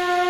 Bye.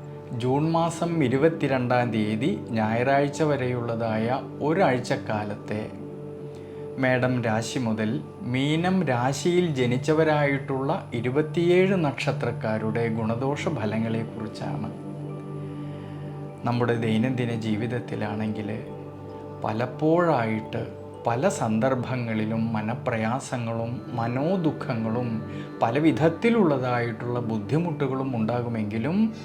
June മാസം ഇരുപത്തിരണ്ടാം തീയതി ഞായറാഴ്ച വരെയുള്ളതായ ഒരാഴ്ചക്കാലത്തെ മേഡം രാശി മുതൽ മീനം രാശിയിൽ ജനിച്ചവരായിട്ടുള്ള ഇരുപത്തിയേഴ് നക്ഷത്രക്കാരുടെ ഗുണദോഷ ഫലങ്ങളെക്കുറിച്ചാണ്. നമ്മുടെ ദൈനംദിന ജീവിതത്തിലാണെങ്കിൽ പലപ്പോഴായിട്ട് പല സന്ദർഭങ്ങളിലും മനപ്രയാസങ്ങളും മനോദുഃഖങ്ങളും പല വിധത്തിലുള്ളതായിട്ടുള്ള ബുദ്ധിമുട്ടുകളും ഉണ്ടാകുമെങ്കിലും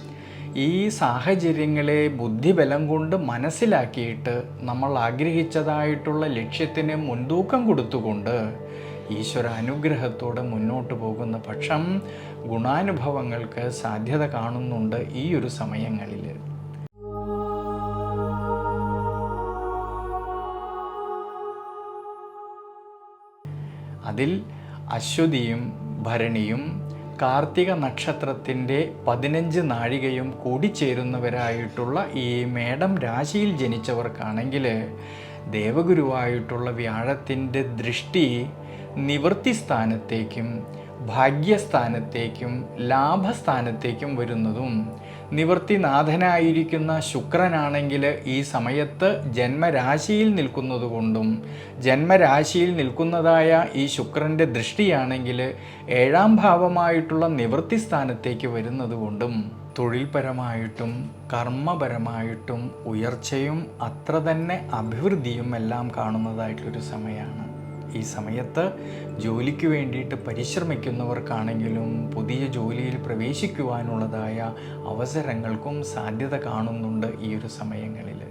ഈ സാഹചര്യങ്ങളെ ബുദ്ധിബലം കൊണ്ട് മനസ്സിലാക്കിയിട്ട് നമ്മൾ ആഗ്രഹിച്ചതായിട്ടുള്ള ലക്ഷ്യത്തിന് മുൻതൂക്കം കൊടുത്തുകൊണ്ട് ഈശ്വര അനുഗ്രഹത്തോടെ മുന്നോട്ട് പോകുന്ന പക്ഷം ഗുണാനുഭവങ്ങൾക്ക് സാധ്യത കാണുന്നുണ്ട് ഈ ഒരു സമയങ്ങളിൽ. അതിൽ അശ്വതിയും ഭരണിയും കാർത്തിക നക്ഷത്രത്തിന്റെ പതിനഞ്ച് നാഴികയും കൂടി ചേരുന്നവരായിട്ടുള്ള ഈ മേടം രാശിയിൽ ജനിച്ചവർക്കാണെങ്കിൽ ദേവഗുരുവായിട്ടുള്ള വ്യാഴത്തിന്റെ ദൃഷ്ടി നിവൃത്തി സ്ഥാനത്തേക്കും ഭാഗ്യസ്ഥാനത്തേക്കും ലാഭസ്ഥാനത്തേക്കും വരുന്നതും നിവൃത്തിനാഥനായിരിക്കുന്ന ശുക്രനാണെങ്കിൽ ഈ സമയത്ത് ജന്മരാശിയിൽ നിൽക്കുന്നതുകൊണ്ടും ജന്മരാശിയിൽ നിൽക്കുന്നതായ ഈ ശുക്രന്റെ ദൃഷ്ടിയാണെങ്കിൽ ഏഴാം ഭാവമായിട്ടുള്ള നിവൃത്തി സ്ഥാനത്തേക്ക് വരുന്നതുകൊണ്ടും തൊഴിൽപരമായിട്ടും കർമ്മപരമായിട്ടും ഉയർച്ചയും അത്ര തന്നെ അഭിവൃദ്ധിയും എല്ലാം കാണുന്നതായിട്ടൊരു സമയമാണ്. ഈ സമയത്ത് ജോലിക്ക് വേണ്ടിയിട്ട് പരിശ്രമിക്കുന്നവർക്കാണെങ്കിലും പുതിയ ജോലിയിൽ പ്രവേശിക്കുവാനുള്ളതായ അവസരങ്ങൾക്കും സാധ്യത കാണുന്നുണ്ട് ഈ ഒരു സമയങ്ങളിൽ.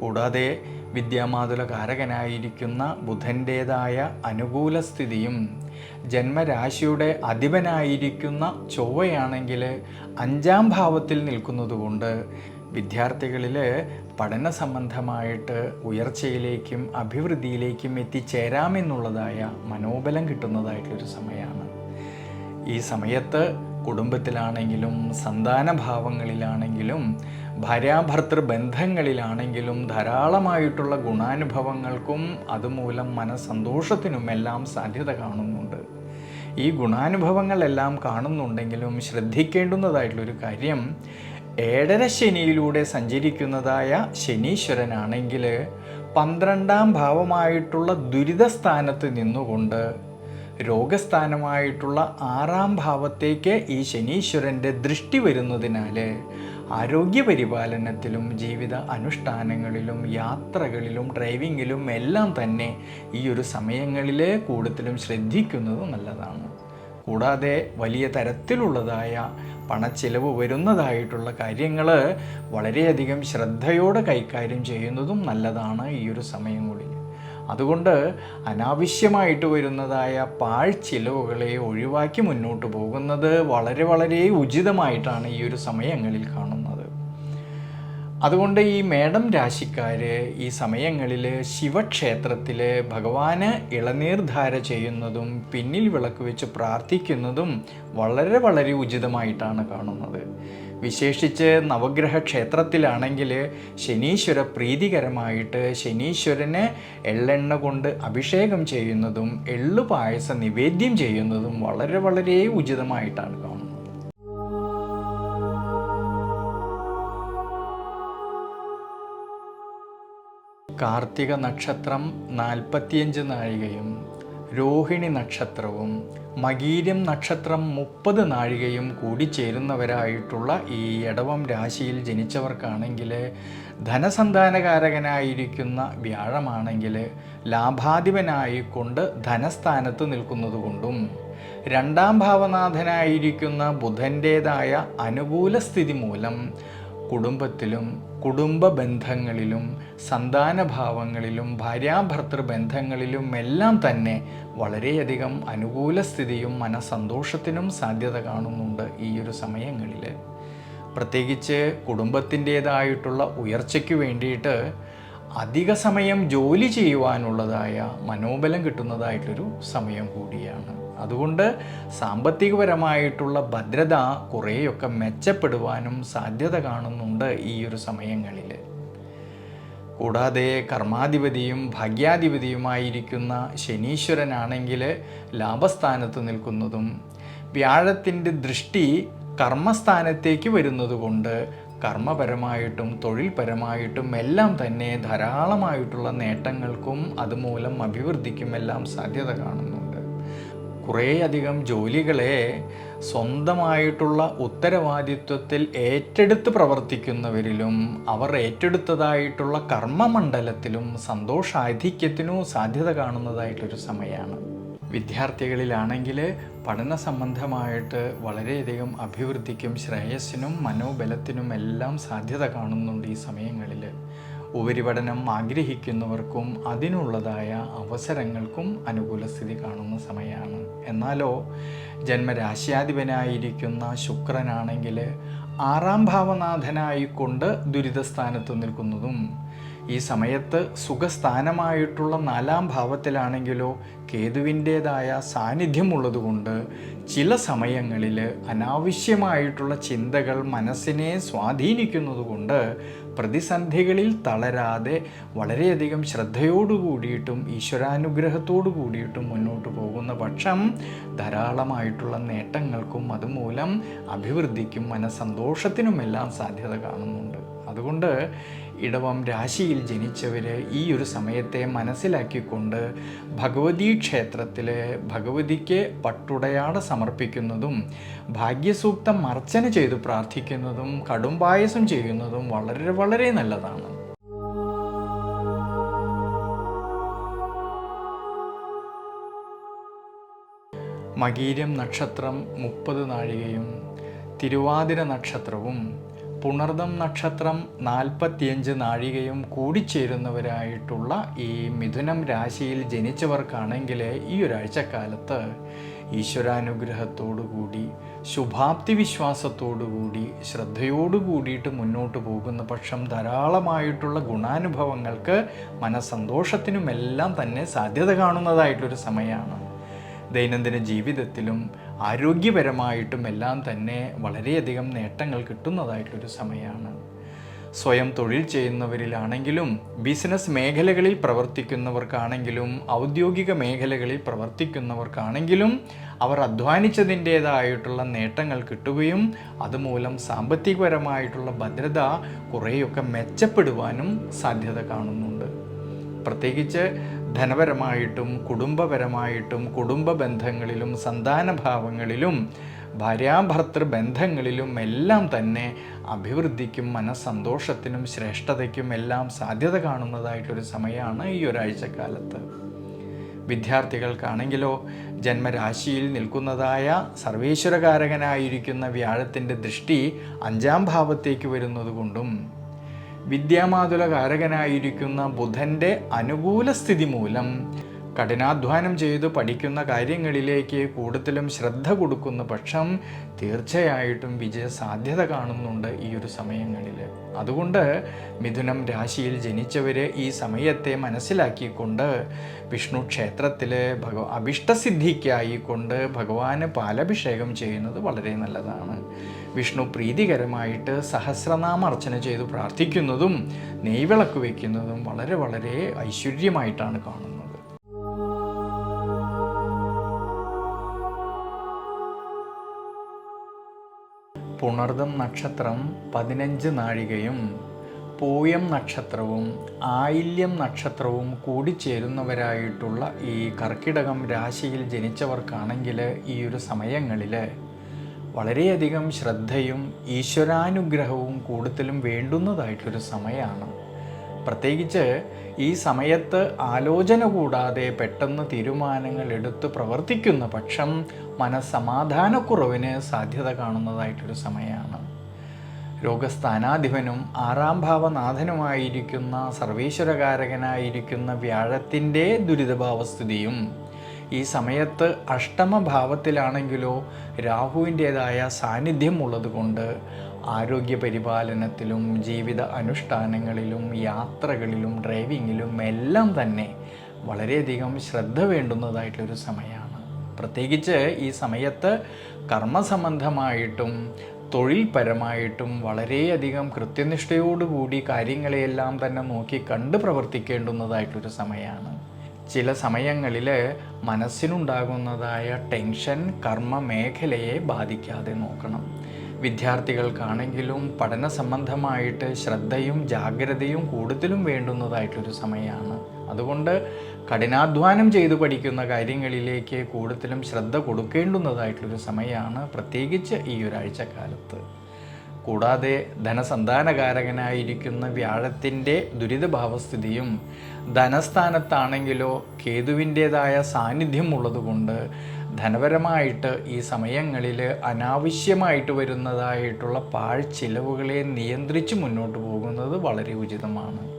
കൂടാതെ വിദ്യാമാതുല കാരകനായിരിക്കുന്ന ബുധന്റേതായ അനുകൂല സ്ഥിതിയും ജന്മരാശിയുടെ അധിപനായിരിക്കുന്ന ചൊവ്വയാണെങ്കിൽ അഞ്ചാം ഭാവത്തിൽ നിൽക്കുന്നതുകൊണ്ട് വിദ്യാർത്ഥികളിൽ പഠന സംബന്ധമായിട്ട് ഉയർച്ചയിലേക്കും അഭിവൃദ്ധിയിലേക്കും എത്തിച്ചേരാമെന്നുള്ളതായ മനോബലം കിട്ടുന്നതായിട്ടൊരു സമയമാണ് ഈ സമയത്ത് കുടുംബത്തിലാണെങ്കിലും സന്താനഭാവങ്ങളിലാണെങ്കിലും ഭാര്യാഭർത്തൃ ബന്ധങ്ങളിലാണെങ്കിലും ധാരാളമായിട്ടുള്ള ഗുണാനുഭവങ്ങൾക്കും അതുമൂലം മനസ്സന്തോഷത്തിനുമെല്ലാം സാധ്യത കാണുന്നുണ്ട്. ഈ ഗുണാനുഭവങ്ങളെല്ലാം കാണുന്നുണ്ടെങ്കിലും ശ്രദ്ധിക്കേണ്ടുന്നതായിട്ടുള്ളൊരു കാര്യം ഏഴര ശനിയിലൂടെ സഞ്ചരിക്കുന്നതായ ശനീശ്വരനാണെങ്കിൽ പന്ത്രണ്ടാം ഭാവമായിട്ടുള്ള ദുരിതസ്ഥാനത്ത് നിന്നുകൊണ്ട് രോഗസ്ഥാനമായിട്ടുള്ള ആറാം ഭാവത്തേക്ക് ഈ ശനീശ്വരന്റെ ദൃഷ്ടി വരുന്നതിനാൽ ആരോഗ്യപരിപാലനത്തിലും ജീവിത അനുഷ്ഠാനങ്ങളിലും യാത്രകളിലും ഡ്രൈവിങ്ങിലും എല്ലാം തന്നെ ഈ ഒരു സമയങ്ങളിൽ കൂടുതലും ശ്രദ്ധിക്കുന്നത് നല്ലതാണ്. കൂടാതെ വലിയ തരത്തിലുള്ളതായ പണച്ചിലവ് വരുന്നതായിട്ടുള്ള കാര്യങ്ങൾ വളരെയധികം ശ്രദ്ധയോടെ കൈകാര്യം ചെയ്യുന്നതും നല്ലതാണ് ഈ ഒരു സമയം കൂടി. അതുകൊണ്ട് അനാവശ്യമായിട്ട് വരുന്നതായ പാഴ്ചിലവുകളെ ഒഴിവാക്കി മുന്നോട്ട് പോകുന്നത് വളരെ വളരെ ഉചിതമായിട്ടാണ് ഈ ഒരു സമയങ്ങളിൽ കാണുന്നത്. അതുകൊണ്ട് ഈ മേടം രാശിക്കാർ ഈ സമയങ്ങളിൽ ശിവക്ഷേത്രത്തിൽ ഭഗവാന് ഇളനീർധാര ചെയ്യുന്നതും പിന്നിൽ വിളക്ക് വെച്ച് പ്രാർത്ഥിക്കുന്നതും വളരെ വളരെ ഉചിതമായിട്ടാണ് കാണുന്നത്. വിശേഷിച്ച് നവഗ്രഹ ക്ഷേത്രത്തിലാണെങ്കിൽ ശനീശ്വര പ്രീതികരമായിട്ട് ശനീശ്വരന് എള്ളെണ്ണ കൊണ്ട് അഭിഷേകം ചെയ്യുന്നതും എള്ളു പായസ നിവേദ്യം ചെയ്യുന്നതും വളരെ വളരെ ഉചിതമായിട്ടാണ് കാണുന്നത്. കാർത്തിക നക്ഷത്രം നാൽപ്പത്തിയഞ്ച് നാഴികയും രോഹിണി നക്ഷത്രവും മകീരം നക്ഷത്രം മുപ്പത് നാഴികയും കൂടി ചേരുന്നവരായിട്ടുള്ള ഈ ഇടവം രാശിയിൽ ജനിച്ചവർക്കാണെങ്കിൽ ധനസന്താനകാരകനായിരിക്കുന്ന വ്യാഴമാണെങ്കിൽ ലാഭാധിപനായിക്കൊണ്ട് ധനസ്ഥാനത്ത് നിൽക്കുന്നതുകൊണ്ടും രണ്ടാം ഭാവനാഥനായിരിക്കുന്ന ബുധന്റേതായ അനുകൂല സ്ഥിതി മൂലം കുടുംബത്തിലും കുടുംബ ബന്ധങ്ങളിലും സന്താനഭാവങ്ങളിലും ഭാര്യാഭർത്തൃ ബന്ധങ്ങളിലും എല്ലാം തന്നെ വളരെയധികം അനുകൂല സ്ഥിതിയും മനസന്തോഷത്തിനും സാധ്യത കാണുന്നുണ്ട് ഈ ഒരു സമയങ്ങളിൽ പ്രത്യേകിച്ച് കുടുംബത്തിന്റേതായിട്ടുള്ള ഉയർച്ചയ്ക്ക് വേണ്ടിയിട്ട് അധിക സമയം ജോലി ചെയ്യുവാനുള്ളതായ മനോബലം കിട്ടുന്നതായിട്ടൊരു സമയം കൂടിയാണ്. അതുകൊണ്ട് സാമ്പത്തികപരമായിട്ടുള്ള ഭദ്രത കുറേയൊക്കെ മെച്ചപ്പെടുവാനും സാധ്യത കാണുന്നുണ്ട് ഈ ഒരു സമയങ്ങളിൽ. കൂടാതെ കർമാധിപതിയും ഭാഗ്യാധിപതിയുമായിരിക്കുന്ന ശനീശ്വരനാണെങ്കിൽ ലാഭസ്ഥാനത്ത് നിൽക്കുന്നതും വ്യാഴത്തിന്റെ ദൃഷ്ടി കർമ്മസ്ഥാനത്തേക്ക് വരുന്നതുകൊണ്ട് കർമ്മപരമായിട്ടും തൊഴിൽപരമായിട്ടും എല്ലാം തന്നെ ധാരാളമായിട്ടുള്ള നേട്ടങ്ങൾക്കും അതുമൂലം അഭിവൃദ്ധിക്കും എല്ലാം സാധ്യത കാണുന്നുണ്ട്. കുറേയധികം ജോലികളെ സ്വന്തമായിട്ടുള്ള ഉത്തരവാദിത്വത്തിൽ ഏറ്റെടുത്ത് പ്രവർത്തിക്കുന്നവരിലും അവർ ഏറ്റെടുത്തതായിട്ടുള്ള കർമ്മമണ്ഡലത്തിലും സന്തോഷാധിക്യത്തിനും സാധ്യത കാണുന്നതായിട്ടൊരു സമയമാണ് വിദ്യാർത്ഥികളിലാണെങ്കിൽ പഠന സംബന്ധമായിട്ട് വളരെയധികം അഭിവൃദ്ധിക്കും ശ്രേയസ്സിനും മനോബലത്തിനും എല്ലാം സാധ്യത കാണുന്നുണ്ട് ഈ സമയങ്ങളിൽ. ഉപരിപഠനം ആഗ്രഹിക്കുന്നവർക്കും അതിനുള്ളതായ അവസരങ്ങൾക്കും അനുകൂല സ്ഥിതി കാണുന്ന സമയമാണ്. എന്നാലോ ജന്മരാശ്യാധിപനായിരിക്കുന്ന ശുക്രനാണെങ്കിൽ ആറാം ഭാവനാഥനായിക്കൊണ്ട് ദുരിതസ്ഥാനത്ത് നിൽക്കുന്നതും ഈ സമയത്ത് സുഖസ്ഥാനമായിട്ടുള്ള നാലാം ഭാവത്തിലാണെങ്കിലോ കേതുവിന്റേതായ സാന്നിധ്യമുള്ളതുകൊണ്ട് ചില സമയങ്ങളിൽ അനാവശ്യമായിട്ടുള്ള ചിന്തകൾ മനസ്സിനെ സ്വാധീനിക്കുന്നതുകൊണ്ട് പ്രതിസന്ധികളിൽ തളരാതെ വളരെയധികം ശ്രദ്ധയോടു കൂടിയിട്ടും ഈശ്വരാനുഗ്രഹത്തോടു കൂടിയിട്ടും മുന്നോട്ട് പോകുന്ന പക്ഷം ധാരാളമായിട്ടുള്ള നേട്ടങ്ങൾക്കും അതുമൂലം അഭിവൃദ്ധിക്കും മനസ്സന്തോഷത്തിനുമെല്ലാം സാധ്യത കാണുന്നുണ്ട്. അതുകൊണ്ട് ഇടവം രാശിയിൽ ജനിച്ചവർ ഈ ഒരു സമയത്തെ മനസ്സിലാക്കിക്കൊണ്ട് ഭഗവതി ക്ഷേത്രത്തിൽ ഭഗവതിക്ക് പട്ടുടയാട സമർപ്പിക്കുന്നതും ഭാഗ്യസൂക്തം അർച്ചന ചെയ്ത് പ്രാർത്ഥിക്കുന്നതും കടും പായസം ചെയ്യുന്നതും വളരെ വളരെ നല്ലതാണ്. മകീരം നക്ഷത്രം മുപ്പത് നാഴികയും തിരുവാതിര നക്ഷത്രവും പുണർദം നക്ഷത്രം നാൽപ്പത്തിയഞ്ച് നാഴികയും കൂടിച്ചേരുന്നവരായിട്ടുള്ള ഈ മിഥുനം രാശിയിൽ ജനിച്ചവർക്കാണെങ്കിൽ ഈ ഒരാഴ്ചക്കാലത്ത് ഈശ്വരാനുഗ്രഹത്തോടുകൂടി ശുഭാപ്തി വിശ്വാസത്തോടുകൂടി ശ്രദ്ധയോടു കൂടിയിട്ട് മുന്നോട്ട് പോകുന്ന പക്ഷം ധാരാളമായിട്ടുള്ള ഗുണാനുഭവങ്ങൾക്ക് മനസ്സന്തോഷത്തിനുമെല്ലാം തന്നെ സാധ്യത കാണുന്നതായിട്ടൊരു സമയമാണ് ദൈനംദിന ജീവിതത്തിലും ആരോഗ്യപരമായിട്ടും എല്ലാം തന്നെ വളരെയധികം നേട്ടങ്ങൾ കിട്ടുന്നതായിട്ടൊരു സമയമാണ് സ്വയം തൊഴിൽ ചെയ്യുന്നവരിലാണെങ്കിലും ബിസിനസ് മേഖലകളിൽ പ്രവർത്തിക്കുന്നവർക്കാണെങ്കിലും ഔദ്യോഗിക മേഖലകളിൽ പ്രവർത്തിക്കുന്നവർക്കാണെങ്കിലും അവർ അധ്വാനിച്ചതിന്റേതായിട്ടുള്ള നേട്ടങ്ങൾ കിട്ടുകയും അതുമൂലം സാമ്പത്തികപരമായിട്ടുള്ള ഭദ്രത കുറേയൊക്കെ മെച്ചപ്പെടുവാനും സാധ്യത കാണുന്നുണ്ട്. പ്രത്യേകിച്ച് ധനപരമായിട്ടും കുടുംബപരമായിട്ടും കുടുംബ ബന്ധങ്ങളിലും സന്താനഭാവങ്ങളിലും ഭാര്യാഭർത്തൃ ബന്ധങ്ങളിലും എല്ലാം തന്നെ അഭിവൃദ്ധിക്കും മനസ്സന്തോഷത്തിനും ശ്രേഷ്ഠതയ്ക്കും എല്ലാം സാധ്യത കാണുന്നതായിട്ടൊരു സമയമാണ് ഈ ഒരാഴ്ചക്കാലത്ത്. വിദ്യാർത്ഥികൾക്കാണെങ്കിലോ ജന്മരാശിയിൽ നിൽക്കുന്നതായ സർവേശ്വരകാരകനായിരിക്കുന്ന വ്യാഴത്തിന്റെ ദൃഷ്ടി അഞ്ചാം ഭാവത്തേക്ക് വരുന്നതുകൊണ്ടും വിദ്യാമാതുലകാരകനായിരിക്കുന്ന ബുധന്റെ അനുകൂല സ്ഥിതി മൂലം കഠിനാധ്വാനം ചെയ്തു പഠിക്കുന്ന കാര്യങ്ങളിലേക്ക് കൂടുതലും ശ്രദ്ധ കൊടുക്കുന്ന പക്ഷം തീർച്ചയായിട്ടും വിജയ സാധ്യത കാണുന്നുണ്ട് ഈ ഒരു സമയങ്ങളിൽ. അതുകൊണ്ട് മിഥുനം രാശിയിൽ ജനിച്ചവർ ഈ സമയത്തെ മനസ്സിലാക്കിക്കൊണ്ട് വിഷ്ണു ക്ഷേത്രത്തിൽ ഭഗ അഭിഷ്ടസിദ്ധിക്കായിക്കൊണ്ട് ഭഗവാന് പാലഭിഷേകം ചെയ്യുന്നത് വളരെ നല്ലതാണ്. വിഷ്ണു പ്രീതികരമായിട്ട് സഹസ്രനാമ അർച്ചന ചെയ്ത് പ്രാർത്ഥിക്കുന്നതും നെയ്വിളക്ക് വയ്ക്കുന്നതും വളരെ വളരെ ഐശ്വര്യമായിട്ടാണ് കാണുന്നത്. പുണർദം നക്ഷത്രം പതിനഞ്ച് നാഴികയും പൂയം നക്ഷത്രവും ആയില്യം നക്ഷത്രവും കൂടിച്ചേരുന്നവരായിട്ടുള്ള ഈ കർക്കിടകം രാശിയിൽ ജനിച്ചവർക്കാണെങ്കിൽ ഈ ഒരു സമയങ്ങളിൽ വളരെയധികം ശ്രദ്ധയും ഈശ്വരാനുഗ്രഹവും കൂടുതലും വേണ്ടുന്നതായിട്ടൊരു സമയമാണ് പ്രത്യേകിച്ച് ഈ സമയത്ത് ആലോചന കൂടാതെ പെട്ടെന്ന് തീരുമാനങ്ങൾ എടുത്ത് പ്രവർത്തിക്കുന്ന പക്ഷം മനസ്സമാധാനക്കുറവിന് സാധ്യത കാണുന്നതായിട്ടൊരു സമയമാണ് രോഗസ്ഥാനാധിപനും ആറാം ഭാവനാഥനുമായിരിക്കുന്ന സർവീശ്വരകാരകനായിരിക്കുന്ന വ്യാഴത്തിന്റെ ദുരിതഭാവസ്ഥിതിയും ഈ സമയത്ത് അഷ്ടമഭാവത്തിലാണെങ്കിലോ രാഹുവിന്റേതായ സാന്നിധ്യം ഉള്ളതുകൊണ്ട് ആരോഗ്യ പരിപാലനത്തിലും ജീവിത അനുഷ്ഠാനങ്ങളിലും യാത്രകളിലും ഡ്രൈവിങ്ങിലും എല്ലാം തന്നെ വളരെയധികം ശ്രദ്ധ വേണ്ടുന്നതായിട്ടൊരു സമയമാണ്. പ്രത്യേകിച്ച് ഈ സമയത്ത് കർമ്മസംബന്ധമായിട്ടും തൊഴിൽപരമായിട്ടും വളരെയധികം കൃത്യനിഷ്ഠയോടുകൂടി കാര്യങ്ങളെയെല്ലാം തന്നെ നോക്കി കണ്ട് പ്രവർത്തിക്കേണ്ടുന്നതായിട്ടൊരു സമയമാണ്. ചില സമയങ്ങളിൽ മനസ്സിനുണ്ടാകുന്നതായ ടെൻഷൻ കർമ്മ മേഖലയെ ബാധിക്കാതെ നോക്കണം. വിദ്യാർത്ഥികൾക്കാണെങ്കിലും പഠന സംബന്ധമായിട്ട് ശ്രദ്ധയും ജാഗ്രതയും കൂടുതലും വേണ്ടുന്നതായിട്ടൊരു സമയമാണ് അതുകൊണ്ട് കഠിനാധ്വാനം ചെയ്തു പഠിക്കുന്ന കാര്യങ്ങളിലേക്ക് കൂടുതലും ശ്രദ്ധ കൊടുക്കേണ്ടുന്നതായിട്ടുള്ളൊരു സമയമാണ് പ്രത്യേകിച്ച് ഈ ഒരാഴ്ചക്കാലത്ത്. കൂടാതെ ധനസന്താനകാരകനായിരിക്കുന്ന വ്യാഴത്തിന്റെ ദുരിതഭാവസ്ഥിതിയും ധനസ്ഥാനത്താണെങ്കിലോ കേതുവിന്റേതായ സാന്നിധ്യം ഉള്ളതുകൊണ്ട് ധനപരമായിട്ട് ഈ സമയങ്ങളിൽ അനാവശ്യമായിട്ട് വരുന്നതായിട്ടുള്ള പാഴ്ചിലവുകളെ നിയന്ത്രിച്ച് മുന്നോട്ട് പോകുന്നത് വളരെ ഉചിതമാണ്.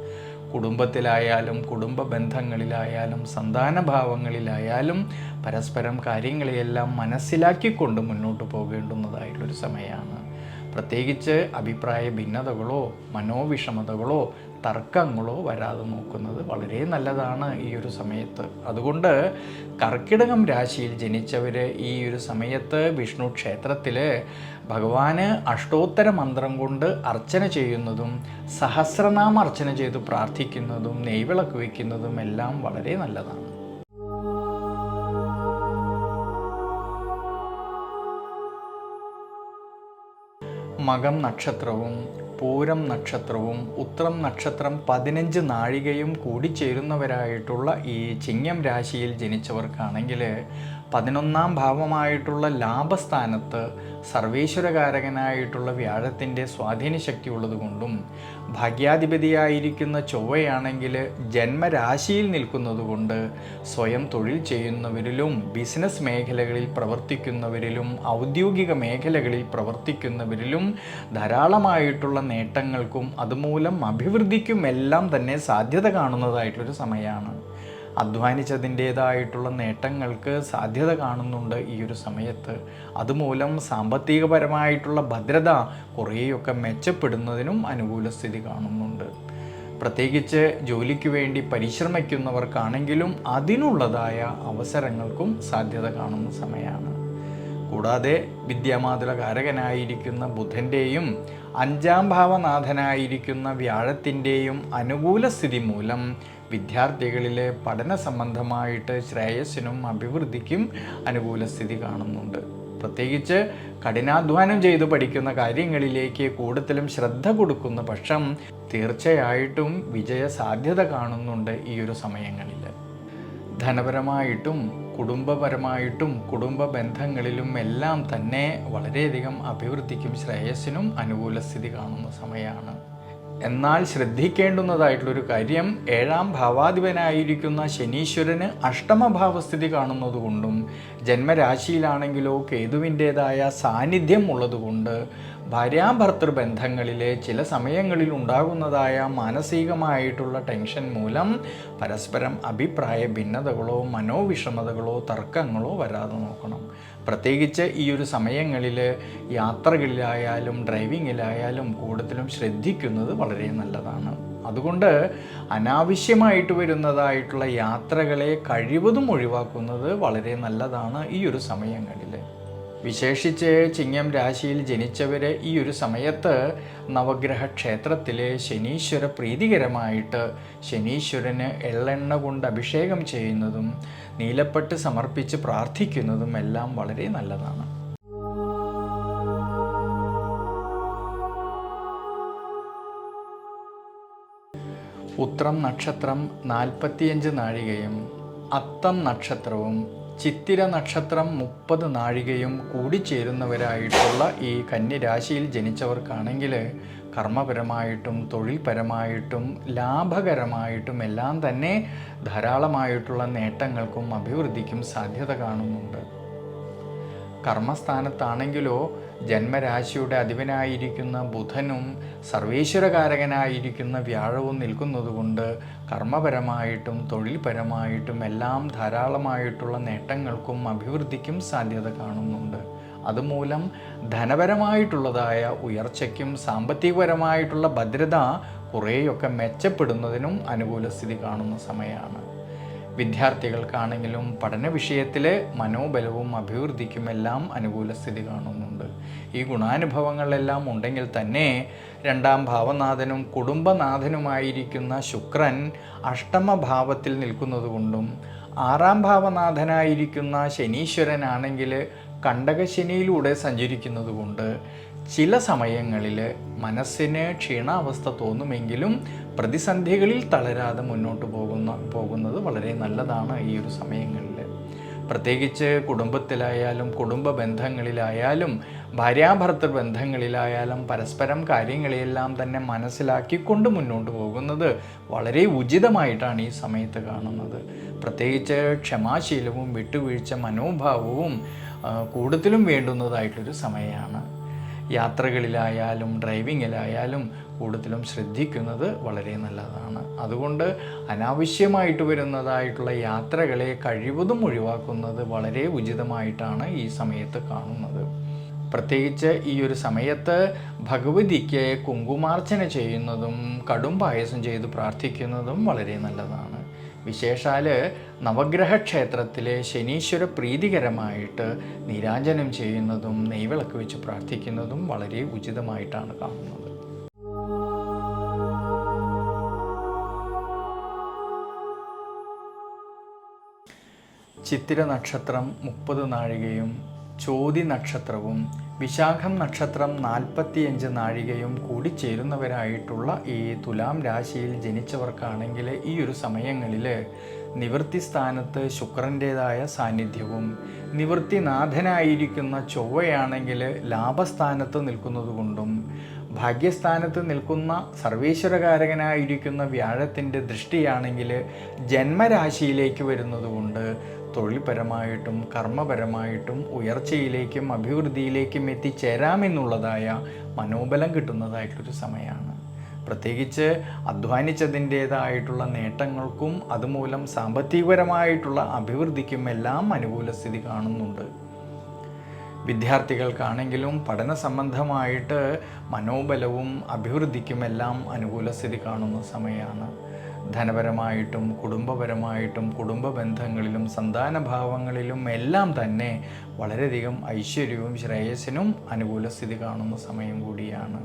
കുടുംബത്തിലായാലും കുടുംബ ബന്ധങ്ങളിലായാലും സന്താനഭാവങ്ങളിലായാലും പരസ്പരം കാര്യങ്ങളെയെല്ലാം മനസ്സിലാക്കിക്കൊണ്ട് മുന്നോട്ട് പോകേണ്ടുന്നതായിട്ടുള്ളൊരു സമയമാണ്. പ്രത്യേകിച്ച് അഭിപ്രായ ഭിന്നതകളോ മനോവിഷമതകളോ തർക്കങ്ങളോ വരാതെ നോക്കുന്നത് വളരെ നല്ലതാണ് ഈ ഒരു സമയത്ത്. അതുകൊണ്ട് കർക്കിടകം രാശിയിൽ ജനിച്ചവർ ഈ ഒരു സമയത്ത് വിഷ്ണു ക്ഷേത്രത്തിൽ ഭഗവാന് അഷ്ടോത്തര മന്ത്രം കൊണ്ട് അർച്ചന ചെയ്യുന്നതും സഹസ്രനാമ അർച്ചന ചെയ്ത് പ്രാർത്ഥിക്കുന്നതും നെയ്വിളക്ക് വയ്ക്കുന്നതും എല്ലാം വളരെ നല്ലതാണ്. മകം നക്ഷത്രവും പൂരം നക്ഷത്രവും ഉത്രം നക്ഷത്രം പതിനഞ്ച് നാഴികയും കൂടി ചേരുന്നവരായിട്ടുള്ള ഈ ചിങ്ങം രാശിയിൽ ജനിച്ചവർക്കാണെങ്കിൽ പതിനൊന്നാം ഭാവമായിട്ടുള്ള ലാഭസ്ഥാനത്ത് സർവേശ്വരകാരകനായിട്ടുള്ള വ്യാഴത്തിന്റെ സ്വാധീനശക്തി ഉള്ളതുകൊണ്ടും ഭാഗ്യാധിപതിയായിരിക്കുന്ന ചൊവ്വയാണെങ്കിൽ ജന്മരാശിയിൽ നിൽക്കുന്നതുകൊണ്ട് സ്വയം തൊഴിൽ ചെയ്യുന്നവരിലും ബിസിനസ് മേഖലകളിൽ പ്രവർത്തിക്കുന്നവരിലും ഔദ്യോഗിക മേഖലകളിൽ പ്രവർത്തിക്കുന്നവരിലും ധാരാളമായിട്ടുള്ള നേട്ടങ്ങൾക്കും അതുമൂലം അഭിവൃദ്ധിക്കും എല്ലാം തന്നെ സാധ്യത കാണുന്നതായിട്ടൊരു സമയമാണ്. അധ്വാനിച്ചതിന്റേതായിട്ടുള്ള നേട്ടങ്ങൾക്ക് സാധ്യത കാണുന്നുണ്ട് ഈ ഒരു സമയത്ത്. അതുമൂലം സാമ്പത്തികപരമായിട്ടുള്ള ഭദ്രത കുറേയൊക്കെ മെച്ചപ്പെടുന്നതിനും അനുകൂല സ്ഥിതി കാണുന്നുണ്ട്. പ്രത്യേകിച്ച് ജോലിക്ക് വേണ്ടി പരിശ്രമിക്കുന്നവർക്കാണെങ്കിലും അതിനുള്ളതായ അവസരങ്ങൾക്കും സാധ്യത കാണുന്ന സമയമാണ് കൂടാതെ വിദ്യാമാതുലകാരകനായിരിക്കുന്ന ബുധന്റെയും അഞ്ചാം ഭാവനാഥനായിരിക്കുന്ന വ്യാഴത്തിന്റെയും അനുകൂല സ്ഥിതി മൂലം വിദ്യാർത്ഥികളിലെ പഠന സംബന്ധമായിട്ട് ശ്രേയസ്സിനും അഭിവൃദ്ധിക്കും അനുകൂല സ്ഥിതി കാണുന്നുണ്ട്. പ്രത്യേകിച്ച് കഠിനാധ്വാനം ചെയ്ത് പഠിക്കുന്ന കാര്യങ്ങളിലേക്ക് കൂടുതലും ശ്രദ്ധ കൊടുക്കുന്ന പക്ഷം തീർച്ചയായിട്ടും വിജയ സാധ്യത കാണുന്നുണ്ട് ഈ ഒരു സമയങ്ങളിൽ ധനപരമായിട്ടും കുടുംബപരമായിട്ടും കുടുംബ ബന്ധങ്ങളിലും എല്ലാം തന്നെ വളരെയധികം അഭിവൃദ്ധിക്കും ശ്രേയസ്സിനും അനുകൂല സ്ഥിതി കാണുന്ന സമയമാണ് എന്നാൽ ശ്രദ്ധിക്കേണ്ടുന്നതായിട്ടുള്ളൊരു കാര്യം ഏഴാം ഭാവാധിപനായിരിക്കുന്ന ശനീശ്വരന് അഷ്ടമഭാവസ്ഥിതി കാണുന്നതുകൊണ്ടും ജന്മരാശിയിലാണെങ്കിലോ കേതുവിന്റേതായ സാന്നിധ്യം ഉള്ളതുകൊണ്ട് ഭാര്യാഭർത്തൃ ബന്ധങ്ങളിലെ ചില സമയങ്ങളിൽ ഉണ്ടാകുന്നതായ മാനസികമായിട്ടുള്ള ടെൻഷൻ മൂലം പരസ്പരം അഭിപ്രായ ഭിന്നതകളോ മനോവിഷമതകളോ തർക്കങ്ങളോ വരാതെ നോക്കണം. പ്രത്യേകിച്ച് ഈ ഒരു സമയങ്ങളിൽ യാത്രകളിലായാലും ഡ്രൈവിങ്ങിലായാലും കൂടുതലും ശ്രദ്ധിക്കുന്നത് വളരെ നല്ലതാണ്. അതുകൊണ്ട് അനാവശ്യമായിട്ട് വരുന്നതായിട്ടുള്ള യാത്രകളെ കഴിവതും ഒഴിവാക്കുന്നത് വളരെ നല്ലതാണ് ഈ ഒരു സമയങ്ങളിൽ. വിശേഷിച്ച് ചിങ്ങം രാശിയിൽ ജനിച്ചവരെ ഈ ഒരു സമയത്ത് നവഗ്രഹ ക്ഷേത്രത്തിലെ ശനീശ്വര പ്രീതികരമായിട്ട് ശനീശ്വരന് എള്ളെണ്ണ കൊണ്ട് അഭിഷേകം ചെയ്യുന്നതും നീലപ്പെട്ട് സമർപ്പിച്ച് പ്രാർത്ഥിക്കുന്നതും എല്ലാം വളരെ നല്ലതാണ്. ഉത്രം നക്ഷത്രം നാൽപ്പത്തിയഞ്ച് നാഴികയും അത്തം നക്ഷത്രവും ചിത്തിര നക്ഷത്രം മുപ്പത് നാഴികയും കൂടിച്ചേരുന്നവരായിട്ടുള്ള ഈ കന്യരാശിയിൽ ജനിച്ചവർക്കാണെങ്കിൽ കർമ്മപരമായിട്ടും തൊഴിൽപരമായിട്ടും ലാഭകരമായിട്ടും എല്ലാം തന്നെ ധാരാളമായിട്ടുള്ള നേട്ടങ്ങൾക്കും അഭിവൃദ്ധിക്കും സാധ്യത കാണുന്നുണ്ട്. കർമ്മസ്ഥാനത്താണെങ്കിലോ ജന്മരാശിയുടെ അധിപനായിരിക്കുന്ന ബുധനും സർവേശ്വരകാരകനായിരിക്കുന്ന വ്യാഴവും നിൽക്കുന്നതുകൊണ്ട് കർമ്മപരമായിട്ടും തൊഴിൽപരമായിട്ടും എല്ലാം ധാരാളമായിട്ടുള്ള നേട്ടങ്ങൾക്കും അഭിവൃദ്ധിക്കും സാധ്യത കാണുന്നുണ്ട്. അതുമൂലം ധനപരമായിട്ടുള്ളതായ ഉയർച്ചയ്ക്കും സാമ്പത്തികപരമായിട്ടുള്ള ഭദ്രത കുറേയൊക്കെ മെച്ചപ്പെടുന്നതിനും അനുകൂല സ്ഥിതി കാണുന്ന സമയമാണ്. വിദ്യാർത്ഥികൾക്കാണെങ്കിലും പഠന വിഷയത്തിൽ മനോബലവും അഭിവൃദ്ധിക്കും എല്ലാം അനുകൂല സ്ഥിതി കാണുന്നുണ്ട്. ഈ ഗുണാനുഭവങ്ങളെല്ലാം ഉണ്ടെങ്കിൽ തന്നെ രണ്ടാം ഭാവനാഥനും കുടുംബനാഥനുമായിരിക്കുന്ന ശുക്രൻ അഷ്ടമഭാവത്തിൽ നിൽക്കുന്നതുകൊണ്ടും ആറാം ഭാവനാഥനായിരിക്കുന്ന ശനീശ്വരനാണെങ്കിൽ കണ്ടകശനിയിലൂടെ സഞ്ചരിക്കുന്നതുകൊണ്ട് ചില സമയങ്ങളിൽ മനസ്സിന് ക്ഷീണാവസ്ഥ തോന്നുമെങ്കിലും പ്രതിസന്ധികളിൽ തളരാതെ മുന്നോട്ട് പോകുന്ന പോകുന്നത് വളരെ നല്ലതാണ് ഈ ഒരു സമയങ്ങളിൽ. പ്രത്യേകിച്ച് കുടുംബത്തിലായാലും കുടുംബ ബന്ധങ്ങളിലായാലും ഭാര്യാഭർത്തൃ ബന്ധങ്ങളിലായാലും പരസ്പരം കാര്യങ്ങളെല്ലാം തന്നെ മനസ്സിലാക്കിക്കൊണ്ട് മുന്നോട്ട് പോകുന്നത് വളരെ ഉചിതമായിട്ടാണ് ഈ സമയത്ത് കാണുന്നത്. പ്രത്യേകിച്ച് ക്ഷമാശീലവും വിട്ടുവീഴ്ച മനോഭാവവും കൂടുതലും വേണ്ടുന്നതായിട്ടൊരു സമയമാണ്. യാത്രകളിലായാലും ഡ്രൈവിങ്ങിലായാലും കൂടുതലും ശ്രദ്ധിക്കുന്നത് വളരെ നല്ലതാണ്. അതുകൊണ്ട് അനാവശ്യമായിട്ട് വരുന്നതായിട്ടുള്ള യാത്രകളെ കഴിവതും ഒഴിവാക്കുന്നത് വളരെ ഉചിതമായിട്ടാണ് ഈ സമയത്ത് കാണുന്നത്. പ്രത്യേകിച്ച് ഈ ഒരു സമയത്ത് ഭഗവതിക്ക് കുങ്കുമാർച്ചന ചെയ്യുന്നതും കടും പായസം ചെയ്ത് പ്രാർത്ഥിക്കുന്നതും വളരെ നല്ലതാണ്. വിശേഷാൽ നവഗ്രഹ ക്ഷേത്രത്തിലെ ശനീശ്വര പ്രീതികരമായിട്ട് നീരാഞ്ജനം ചെയ്യുന്നതും നെയ്വിളക്ക് വെച്ച് പ്രാർത്ഥിക്കുന്നതും വളരെ ഉചിതമായിട്ടാണ് കാണുന്നത്. ചിത്തിര നക്ഷത്രം മുപ്പത് നാഴികയും ചോതി നക്ഷത്രവും വിശാഖം നക്ഷത്രം നാൽപ്പത്തിയഞ്ച് നാഴികയും കൂടി ചേരുന്നവരായിട്ടുള്ള ഈ തുലാം രാശിയിൽ ജനിച്ചവർക്കാണെങ്കിൽ ഈ ഒരു സമയങ്ങളിൽ നിവൃത്തി സ്ഥാനത്ത് ശുക്രന്റേതായ സാന്നിധ്യവും നിവൃത്തിനാഥനായിരിക്കുന്ന ചൊവ്വയാണെങ്കിൽ ലാഭസ്ഥാനത്ത് നിൽക്കുന്നതുകൊണ്ടും ഭാഗ്യസ്ഥാനത്ത് നിൽക്കുന്ന സർവേശ്വരകാരകനായിരിക്കുന്ന വ്യാഴത്തിന്റെ ദൃഷ്ടിയാണെങ്കിൽ ജന്മരാശിയിലേക്ക് വരുന്നതുകൊണ്ട് തൊഴിൽപരമായിട്ടും കർമ്മപരമായിട്ടും ഉയർച്ചയിലേക്കും അഭിവൃദ്ധിയിലേക്കും എത്തിച്ചേരാമെന്നുള്ളതായ മനോബലം കിട്ടുന്നതായിട്ടൊരു സമയമാണ്. പ്രത്യേകിച്ച് അധ്വാനിച്ചതിന്റേതായിട്ടുള്ള നേട്ടങ്ങൾക്കും അതുമൂലം സാമ്പത്തികപരമായിട്ടുള്ള അഭിവൃദ്ധിക്കും എല്ലാം അനുകൂല സ്ഥിതി കാണുന്നുണ്ട്. വിദ്യാർത്ഥികൾക്കാണെങ്കിലും പഠന സംബന്ധമായിട്ട് മനോബലവും അഭിവൃദ്ധിക്കുമെല്ലാം അനുകൂല സ്ഥിതി കാണുന്ന സമയമാണ്. ധനപരമായിട്ടും കുടുംബപരമായിട്ടും കുടുംബ ബന്ധങ്ങളിലും സന്താനഭാവങ്ങളിലും എല്ലാം തന്നെ വളരെയധികം ഐശ്വര്യവും ശ്രേയസ്സിനും അനുകൂല സ്ഥിതി കാണുന്ന സമയം കൂടിയാണ്.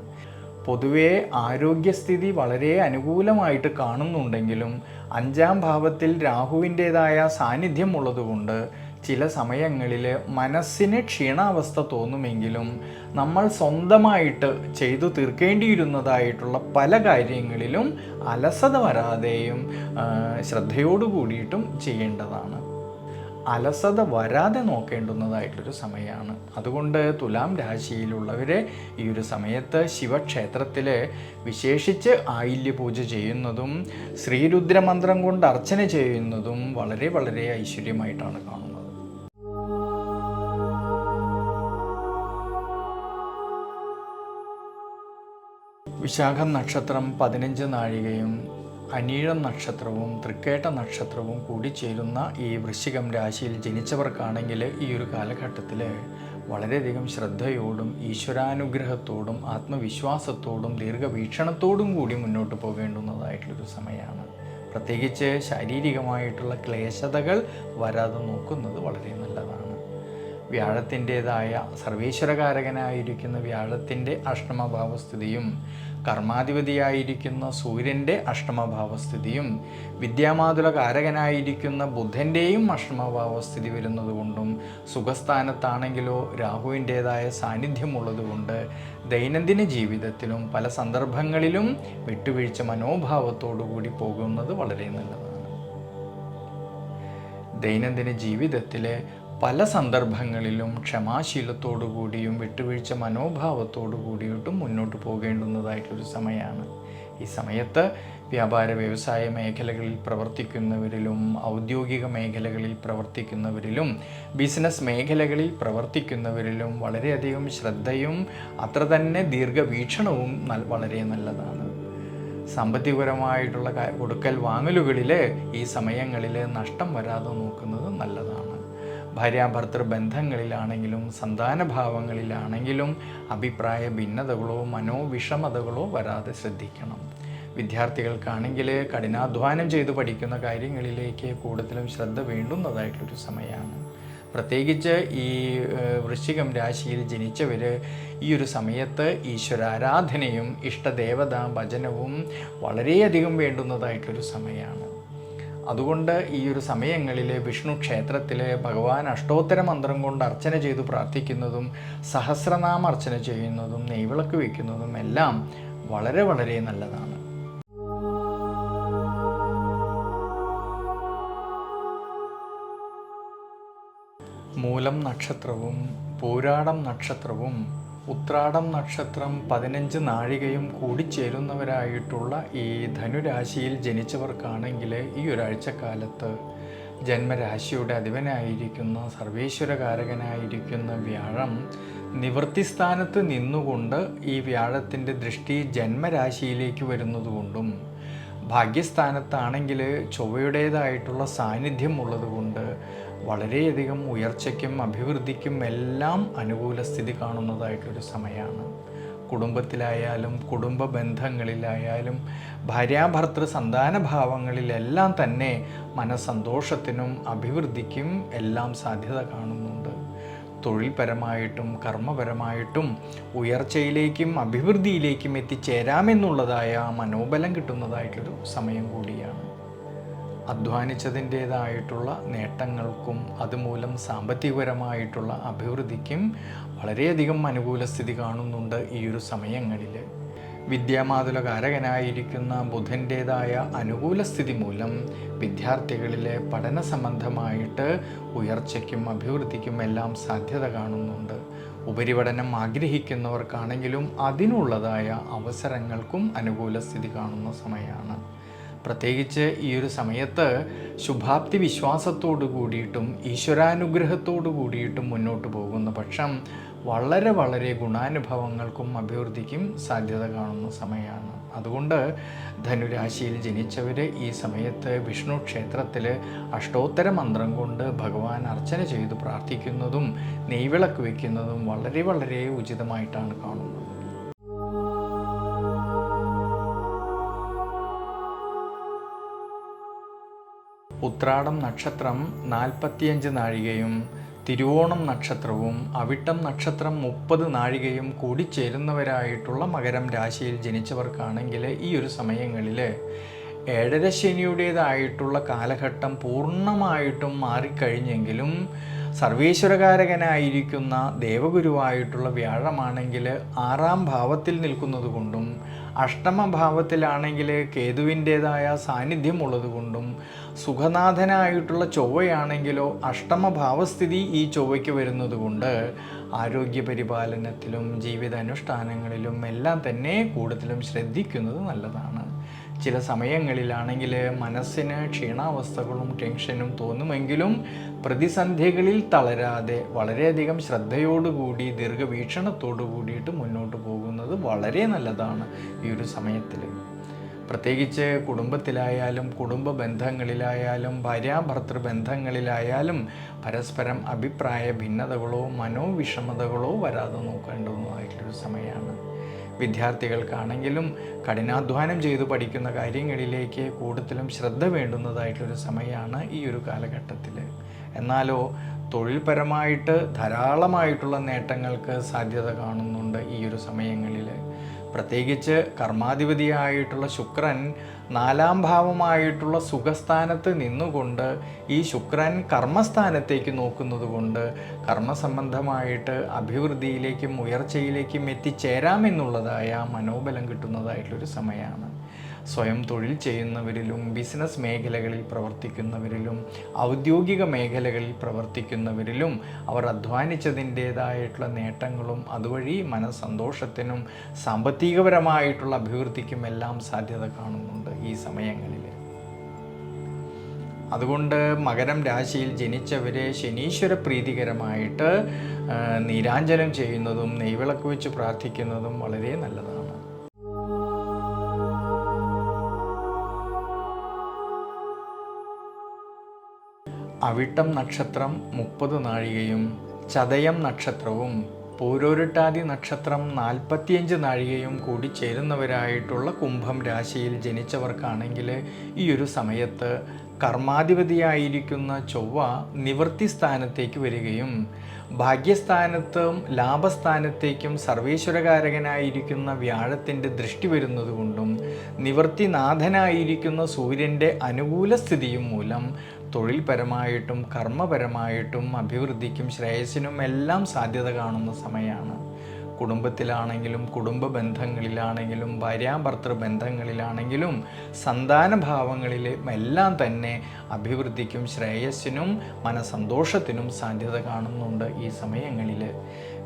പൊതുവേ ആരോഗ്യസ്ഥിതി വളരെ അനുകൂലമായിട്ട് കാണുന്നുണ്ടെങ്കിലും അഞ്ചാം ഭാവത്തിൽ രാഹുവിന്റേതായ സാന്നിധ്യം ഉള്ളതുകൊണ്ട് ചില സമയങ്ങളിൽ മനസ്സിന് ക്ഷീണാവസ്ഥ തോന്നുമെങ്കിലും നമ്മൾ സ്വന്തമായിട്ട് ചെയ്തു തീർക്കേണ്ടിയിരുന്നതായിട്ടുള്ള പല കാര്യങ്ങളിലും അലസത വരാതെയും ശ്രദ്ധയോടു കൂടിയിട്ടും ചെയ്യേണ്ടതാണ്. അലസത വരാതെ നോക്കേണ്ടുന്നതായിട്ടൊരു സമയമാണ് അതുകൊണ്ട് തുലാം രാശിയിലുള്ളവരെ ഈ ഒരു സമയത്ത് ശിവക്ഷേത്രത്തിൽ വിശേഷിച്ച് ആയില്യ പൂജ ചെയ്യുന്നതും ശ്രീരുദ്രമന്ത്രം കൊണ്ട് അർച്ചന ചെയ്യുന്നതും വളരെ വളരെ ഐശ്വര്യമായിട്ടാണ് കാണുന്നത്. വിശാഖം നക്ഷത്രം പതിനഞ്ച് നാഴികയും അനീഴം നക്ഷത്രവും തൃക്കേട്ട നക്ഷത്രവും കൂടി ചേരുന്ന ഈ വൃശ്ചികം രാശിയിൽ ജനിച്ചവർക്കാണെങ്കിൽ ഈ ഒരു കാലഘട്ടത്തിൽ വളരെയധികം ശ്രദ്ധയോടും ഈശ്വരാനുഗ്രഹത്തോടും ആത്മവിശ്വാസത്തോടും ദീർഘവീക്ഷണത്തോടും കൂടി മുന്നോട്ട് പോകേണ്ടുന്നതായിട്ടുള്ളൊരു സമയമാണ്. പ്രത്യേകിച്ച് ശാരീരികമായിട്ടുള്ള ക്ലേശതകൾ വരാതെ നോക്കുന്നത് വളരെ നല്ലതാണ്. വ്യാഴത്തിന്റെതായ സർവീശ്വരകാരകനായിരിക്കുന്ന വ്യാഴത്തിന്റെ അഷ്ടമഭാവസ്ഥിതിയും കർമാധിപതിയായിരിക്കുന്ന സൂര്യന്റെ അഷ്ടമഭാവസ്ഥിതിയും വിദ്യാമാതുല കാരകനായിരിക്കുന്ന ബുധന്റെയും അഷ്ടമഭാവസ്ഥിതി വരുന്നതുകൊണ്ടും സുഖസ്ഥാനത്താണെങ്കിലോ രാഹുവിന്റേതായ സാന്നിധ്യമുള്ളതുകൊണ്ട് ദൈനംദിന ജീവിതത്തിലും പല സന്ദർഭങ്ങളിലും വിട്ടുവീഴ്ച മനോഭാവത്തോടു കൂടി പോകുന്നത് വളരെ നല്ലതാണ്. ദൈനംദിന ജീവിതത്തിലെ പല സന്ദർഭങ്ങളിലും ക്ഷമാശീലത്തോടു കൂടിയും വിട്ടുവീഴ്ച മനോഭാവത്തോടു കൂടിയിട്ടും മുന്നോട്ട് പോകേണ്ടുന്നതായിട്ടൊരു സമയമാണ്. ഈ സമയത്ത് വ്യാപാര വ്യവസായ മേഖലകളിൽ പ്രവർത്തിക്കുന്നവരിലും ഔദ്യോഗിക മേഖലകളിൽ പ്രവർത്തിക്കുന്നവരിലും ബിസിനസ് മേഖലകളിൽ പ്രവർത്തിക്കുന്നവരിലും വളരെയധികം ശ്രദ്ധയും അത്ര തന്നെ ദീർഘവീക്ഷണവും വളരെ നല്ലതാണ്. സാമ്പത്തികപരമായിട്ടുള്ള കൊടുക്കൽ വാങ്ങലുകളിൽ ഈ സമയങ്ങളിൽ നഷ്ടം വരാതെ നോക്കുന്നത് നല്ലതാണ്. ഭാര്യാഭർത്തൃ ബന്ധങ്ങളിലാണെങ്കിലും സന്താനഭാവങ്ങളിലാണെങ്കിലും അഭിപ്രായ ഭിന്നതകളോ മനോവിഷമതകളോ വരാതെ ശ്രദ്ധിക്കണം. വിദ്യാർത്ഥികൾക്കാണെങ്കിൽ കഠിനാധ്വാനം ചെയ്ത് പഠിക്കുന്ന കാര്യങ്ങളിലേക്ക് കൂടുതലും ശ്രദ്ധ വേണ്ടുന്നതായിട്ടൊരു സമയമാണ്. പ്രത്യേകിച്ച് ഈ വൃശ്ചികം രാശിയിൽ ജനിച്ചവർ ഈ ഒരു സമയത്ത് ഈശ്വരാരാധനയും ഇഷ്ടദേവതാ ഭജനവും വളരെയധികം വേണ്ടുന്നതായിട്ടൊരു സമയമാണ്. അതുകൊണ്ട് ഈ ഒരു സമയങ്ങളിൽ വിഷ്ണു ക്ഷേത്രത്തിൽ ഭഗവാൻ അഷ്ടോത്തര മന്ത്രം കൊണ്ട് അർച്ചന ചെയ്ത് പ്രാർത്ഥിക്കുന്നതും സഹസ്രനാമ അർച്ചന ചെയ്യുന്നതും നെയ്വിളക്ക് വയ്ക്കുന്നതും എല്ലാം വളരെ വളരെ നല്ലതാണ്. മൂലം നക്ഷത്രവും പൂരാടം നക്ഷത്രവും ഉത്രാടം നക്ഷത്രം പതിനഞ്ച് നാഴികയും കൂടിച്ചേരുന്നവരായിട്ടുള്ള ഈ ധനുരാശിയിൽ ജനിച്ചവർക്കാണെങ്കിൽ ഈ ഒരാഴ്ചക്കാലത്ത് ജന്മരാശിയുടെ അധിപനായിരിക്കുന്ന സർവേശ്വരകാരകനായിരിക്കുന്ന വ്യാഴം നിവൃത്തിസ്ഥാനത്ത് നിന്നുകൊണ്ട് ഈ വ്യാഴത്തിന്റെ ദൃഷ്ടി ജന്മരാശിയിലേക്ക് വരുന്നതുകൊണ്ടും ഭാഗ്യസ്ഥാനത്താണെങ്കിൽ ചൊവ്വയുടേതായിട്ടുള്ള സാന്നിധ്യം ഉള്ളതുകൊണ്ട് വളരെയധികം ഉയർച്ചയ്ക്കും അഭിവൃദ്ധിക്കും എല്ലാം അനുകൂല സ്ഥിതി കാണുന്നതായിട്ടൊരു സമയമാണ്. കുടുംബത്തിലായാലും കുടുംബ ബന്ധങ്ങളിലായാലും ഭാര്യാഭർത്തൃ സന്താന ഭാവങ്ങളിലെല്ലാം തന്നെ മനസ്സന്തോഷത്തിനും അഭിവൃദ്ധിക്കും എല്ലാം സാധ്യത കാണുന്നുണ്ട്. തൊഴിൽപരമായിട്ടും കർമ്മപരമായിട്ടും ഉയർച്ചയിലേക്കും അഭിവൃദ്ധിയിലേക്കും എത്തിച്ചേരാമെന്നുള്ളതായ മനോബലം കിട്ടുന്നതായിട്ടൊരു സമയം കൂടിയാണ്. അധ്വാനിച്ചതിന്റേതായിട്ടുള്ള നേട്ടങ്ങൾക്കും അതുമൂലം സാമ്പത്തികപരമായിട്ടുള്ള അഭിവൃദ്ധിക്കും വളരെയധികം അനുകൂല സ്ഥിതി കാണുന്നുണ്ട് ഈ ഒരു സമയങ്ങളിൽ. വിദ്യാമാതുലകാരകനായിരിക്കുന്ന ബുധന്റേതായ അനുകൂല സ്ഥിതി മൂലം വിദ്യാർത്ഥികളിലെ പഠന സംബന്ധമായിട്ട് ഉയർച്ചയ്ക്കും അഭിവൃദ്ധിക്കും എല്ലാം സാധ്യത കാണുന്നുണ്ട്. ഉപരിപഠനം ആഗ്രഹിക്കുന്നവർക്കാണെങ്കിലും അതിനുള്ളതായ അവസരങ്ങൾക്കും അനുകൂല സ്ഥിതി കാണുന്ന സമയമാണ്. പ്രത്യേകിച്ച് ഈ ഒരു സമയത്ത് ശുഭാപ്തി വിശ്വാസത്തോടു കൂടിയിട്ടും ഈശ്വരാനുഗ്രഹത്തോടു കൂടിയിട്ടും മുന്നോട്ട് പോകുന്ന പക്ഷം വളരെ വളരെ ഗുണാനുഭവങ്ങൾക്കും അഭിവൃദ്ധിക്കും സാധ്യത കാണുന്ന സമയമാണ്. അതുകൊണ്ട് ധനുരാശിയിൽ ജനിച്ചവർ ഈ സമയത്ത് വിഷ്ണു ക്ഷേത്രത്തിൽ അഷ്ടോത്തര മന്ത്രം കൊണ്ട് ഭഗവാൻ അർച്ചന ചെയ്ത് പ്രാർത്ഥിക്കുന്നതും നെയ്വിളക്ക് വയ്ക്കുന്നതും വളരെ വളരെ ഉചിതമായിട്ടാണ് കാണുന്നത്. ഉത്രാടം നക്ഷത്രം നാൽപ്പത്തിയഞ്ച് നാഴികയും തിരുവോണം നക്ഷത്രവും അവിട്ടം നക്ഷത്രം മുപ്പത് നാഴികയും കൂടി ചേരുന്നവരായിട്ടുള്ള മകരം രാശിയിൽ ജനിച്ചവർക്കാണെങ്കിൽ ഈ ഒരു സമയങ്ങളിൽ ഏഴര ശനിയുടേതായിട്ടുള്ള കാലഘട്ടം പൂർണമായിട്ടും മാറിക്കഴിഞ്ഞെങ്കിലും സർവേശ്വരകാരകനായിരിക്കുന്ന ദേവഗുരുവായിട്ടുള്ള വ്യാഴമാണെങ്കിൽ ആറാം ഭാവത്തിൽ നിൽക്കുന്നത് കൊണ്ടും അഷ്ടമഭാവത്തിലാണെങ്കിൽ കേതുവിന്റേതായ സാന്നിധ്യം ഉള്ളതുകൊണ്ടും സുഖനാഥനായിട്ടുള്ള ചൊവ്വയാണെങ്കിലോ അഷ്ടമഭാവസ്ഥിതി ഈ ചൊവ്വയ്ക്ക് വരുന്നതുകൊണ്ട് ആരോഗ്യ പരിപാലനത്തിലും ജീവിത അനുഷ്ഠാനങ്ങളിലും എല്ലാം തന്നെ കൂടുതലും ശ്രദ്ധിക്കുന്നത് നല്ലതാണ്. ചില സമയങ്ങളിലാണെങ്കിൽ മനസ്സിന് ക്ഷീണാവസ്ഥകളും ടെൻഷനും തോന്നുമെങ്കിലും പ്രതിസന്ധികളിൽ തളരാതെ വളരെയധികം ശ്രദ്ധയോടുകൂടി ദീർഘവീക്ഷണത്തോടു കൂടിയിട്ട് മുന്നോട്ട് പോകുന്നത് വളരെ നല്ലതാണ് ഈ ഒരു സമയത്തിൽ പ്രത്യേകിച്ച് കുടുംബത്തിലായാലും കുടുംബ ബന്ധങ്ങളിലായാലും ഭാര്യാഭർത്തൃ ബന്ധങ്ങളിലായാലും പരസ്പരം അഭിപ്രായ ഭിന്നതകളോ മനോവിഷമതകളോ വരാതെ നോക്കേണ്ടുന്നതായിട്ടൊരു സമയമാണ് വിദ്യാർത്ഥികൾക്കാണെങ്കിലും കഠിനാധ്വാനം ചെയ്തു പഠിക്കുന്ന കാര്യങ്ങളിലേക്ക് കൂടുതലും ശ്രദ്ധ വേണ്ടുന്നതായിട്ടൊരു സമയമാണ് ഈ ഒരു കാലഘട്ടത്തിൽ. എന്നാലോ തൊഴിൽപരമായിട്ട് ധാരാളമായിട്ടുള്ള നേട്ടങ്ങൾക്ക് സാധ്യത കാണുന്നുണ്ട് ഈ ഒരു സമയങ്ങളിൽ. പ്രത്യേകിച്ച് കർമാധിപതിയായിട്ടുള്ള ശുക്രൻ നാലാം ഭാവമായിട്ടുള്ള സുഖസ്ഥാനത്ത് നിന്നുകൊണ്ട് ഈ ശുക്രൻ കർമ്മസ്ഥാനത്തേക്ക് നോക്കുന്നത് കൊണ്ട് കർമ്മസംബന്ധമായിട്ട് അഭിവൃദ്ധിയിലേക്കും ഉയർച്ചയിലേക്കും എത്തിച്ചേരാമെന്നുള്ളതായ മനോബലം കിട്ടുന്നതായിട്ടുള്ളൊരു സമയമാണ്. സ്വയം തൊഴിൽ ചെയ്യുന്നവരിലും ബിസിനസ് മേഖലകളിൽ പ്രവർത്തിക്കുന്നവരിലും ഔദ്യോഗിക മേഖലകളിൽ പ്രവർത്തിക്കുന്നവരിലും അവർ അധ്വാനിച്ചതിന്റേതായിട്ടുള്ള നേട്ടങ്ങളും അതുവഴി മനസ്സന്തോഷത്തിനും സാമ്പത്തികപരമായിട്ടുള്ള അഭിവൃദ്ധിക്കും എല്ലാം സാധ്യത കാണുന്നുണ്ട് ഈ സമയങ്ങളിൽ. അതുകൊണ്ട് മകരം രാശിയിൽ ജനിച്ചവരെ ശനീശ്വര പ്രീതികരമായിട്ട് നീരാഞ്ജനം ചെയ്യുന്നതും നെയ്വിളക്ക് വെച്ച് പ്രാർത്ഥിക്കുന്നതും വളരെ നല്ലതാണ്. അവിട്ടം നക്ഷത്രം മുപ്പത് നാഴികയും ചതയം നക്ഷത്രവും പൂരോരുട്ടാതി നക്ഷത്രം നാൽപ്പത്തിയഞ്ച് നാഴികയും കൂടി ചേരുന്നവരായിട്ടുള്ള കുംഭം രാശിയിൽ ജനിച്ചവർക്കാണെങ്കിൽ ഈ ഒരു സമയത്ത് കർമാധിപതിയായിരിക്കുന്ന ചൊവ്വ നിവൃത്തി സ്ഥാനത്തേക്ക് വരികയും ഭാഗ്യസ്ഥാനത്തും ലാഭസ്ഥാനത്തേക്കും സർവേശ്വരകാരകനായിരിക്കുന്ന വ്യാഴത്തിന്റെ ദൃഷ്ടി വരുന്നതുകൊണ്ടും നിവൃത്തിനാഥനായിരിക്കുന്ന സൂര്യന്റെ അനുകൂല സ്ഥിതിയും മൂലം തൊഴിൽപരമായിട്ടും കർമ്മപരമായിട്ടും അഭിവൃദ്ധിക്കും ശ്രേയസ്സിനും എല്ലാം സാധ്യത കാണുന്ന സമയമാണ്. കുടുംബത്തിലാണെങ്കിലും കുടുംബ ബന്ധങ്ങളിലാണെങ്കിലും ഭാര്യാഭർത്തൃ ബന്ധങ്ങളിലാണെങ്കിലും സന്താനഭാവങ്ങളിലും എല്ലാം തന്നെ അഭിവൃദ്ധിക്കും ശ്രേയസ്സിനും മനസന്തോഷത്തിനും സാധ്യത കാണുന്നുണ്ട് ഈ സമയങ്ങളിൽ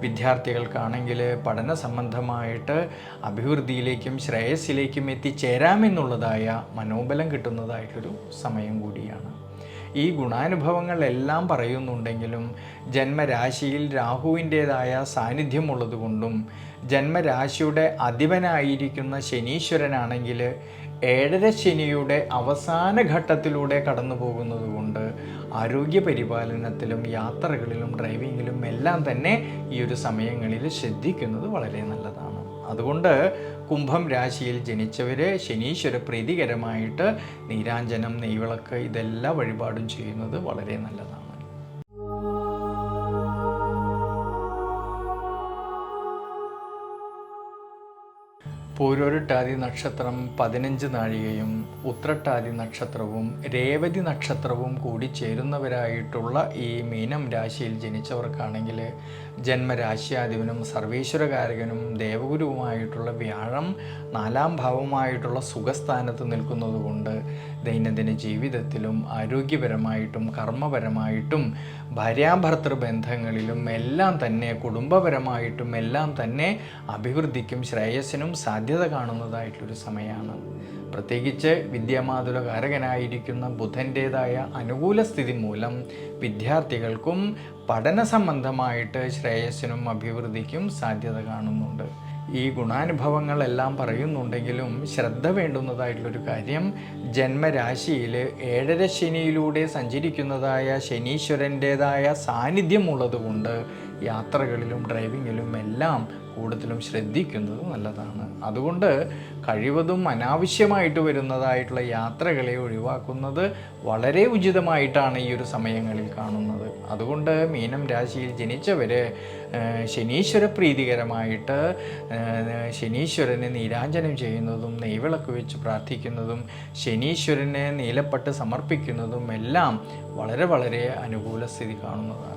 വിദ്യാർത്ഥികൾക്കാണെങ്കിൽ പഠന സംബന്ധമായിട്ട് അഭിവൃദ്ധിയിലേക്കും ശ്രേയസ്സിലേക്കും എത്തിച്ചേരാമെന്നുള്ളതായ മനോബലം കിട്ടുന്നതായിട്ടൊരു സമയം കൂടിയാണ്. ഈ ഗുണാനുഭവങ്ങളെല്ലാം പറയുന്നുണ്ടെങ്കിലും ജന്മരാശിയിൽ രാഹുവിന്റേതായ സാന്നിധ്യമുള്ളതുകൊണ്ടും ജന്മരാശിയുടെ അധിപനായിരിക്കുന്ന ശനീശ്വരനാണെങ്കിൽ ഏഴര ശനിയുടെ അവസാന ഘട്ടത്തിലൂടെ കടന്നു പോകുന്നത് കൊണ്ട് ആരോഗ്യ പരിപാലനത്തിലും യാത്രകളിലും ഡ്രൈവിങ്ങിലും എല്ലാം തന്നെ ഈ ഒരു സമയങ്ങളിൽ ശ്രദ്ധിക്കുന്നത് വളരെ നല്ലതാണ്. അതുകൊണ്ട് കുംഭം രാശിയിൽ ജനിച്ചവർ ശനീശ്വര പ്രീതികരമായിട്ട് നീരാഞ്ജനം നെയ്വിളക്ക് ഇതെല്ലാം വഴിപാടും ചെയ്യുന്നത് വളരെ നല്ലതാണ്. പൂരോരുട്ടാതി നക്ഷത്രം പതിനഞ്ച് നാഴികയും ഉത്രട്ടാതി നക്ഷത്രവും രേവതി നക്ഷത്രവും കൂടി ചേരുന്നവരായിട്ടുള്ള ഈ മീനം രാശിയിൽ ജനിച്ചവർക്കാണെങ്കിൽ ജന്മരാശ്യാധിപനും സർവേശ്വരകാരകനും ദേവഗുരുവുമായിട്ടുള്ള വ്യാഴം നാലാം ഭാവമായിട്ടുള്ള സുഖസ്ഥാനത്ത് നിൽക്കുന്നതുകൊണ്ട് ദൈനംദിന ജീവിതത്തിലും ആരോഗ്യപരമായിട്ടും കർമ്മപരമായിട്ടും ഭാര്യാഭർത്തൃ ബന്ധങ്ങളിലും എല്ലാം തന്നെ കുടുംബപരമായിട്ടും എല്ലാം തന്നെ അഭിവൃദ്ധിക്കും ശ്രേയസ്സിനും സാധ്യത കാണുന്നതായിട്ടുള്ളൊരു സമയമാണ്. പ്രത്യേകിച്ച് വിദ്യാമാതുലകാരകനായിരിക്കുന്ന ബുധന്റേതായ അനുകൂല സ്ഥിതി മൂലം വിദ്യാർത്ഥികൾക്കും പഠന സംബന്ധമായിട്ട് ശ്രേയസ്സിനും അഭിവൃദ്ധിക്കും സാധ്യത കാണുന്നുണ്ട്. ഈ ഗുണാനുഭവങ്ങളെല്ലാം പറയുന്നുണ്ടെങ്കിലും ശ്രദ്ധ വേണ്ടുന്നതായിട്ടുള്ളൊരു കാര്യം ജന്മരാശിയിൽ ഏഴര ശനിയിലൂടെ സഞ്ചരിക്കുന്നതായ ശനീശ്വരന്റേതായ സാന്നിധ്യമുള്ളതുകൊണ്ട് യാത്രകളിലും ഡ്രൈവിങ്ങിലും എല്ലാം കൂടുതലും ശ്രദ്ധിക്കുന്നത് നല്ലതാണ്. അതുകൊണ്ട് കഴിവതും അനാവശ്യമായിട്ട് വരുന്നതായിട്ടുള്ള യാത്രകളെ ഒഴിവാക്കുന്നത് വളരെ ഉചിതമായിട്ടാണ് ഈ ഒരു സമയങ്ങളിൽ കാണുന്നത്. അതുകൊണ്ട് മീനം രാശിയിൽ ജനിച്ചവരെ ശനീശ്വര പ്രീതികരമായിട്ട് ശനീശ്വരനെ നീരാഞ്ജനം ചെയ്യുന്നതും നെയ്വിളക്ക് വെച്ച് പ്രാർത്ഥിക്കുന്നതും ശനീശ്വരനെ നീലപ്പട്ട് സമർപ്പിക്കുന്നതും എല്ലാം വളരെ വളരെ അനുകൂല സ്ഥിതി കാണുന്നതാണ്.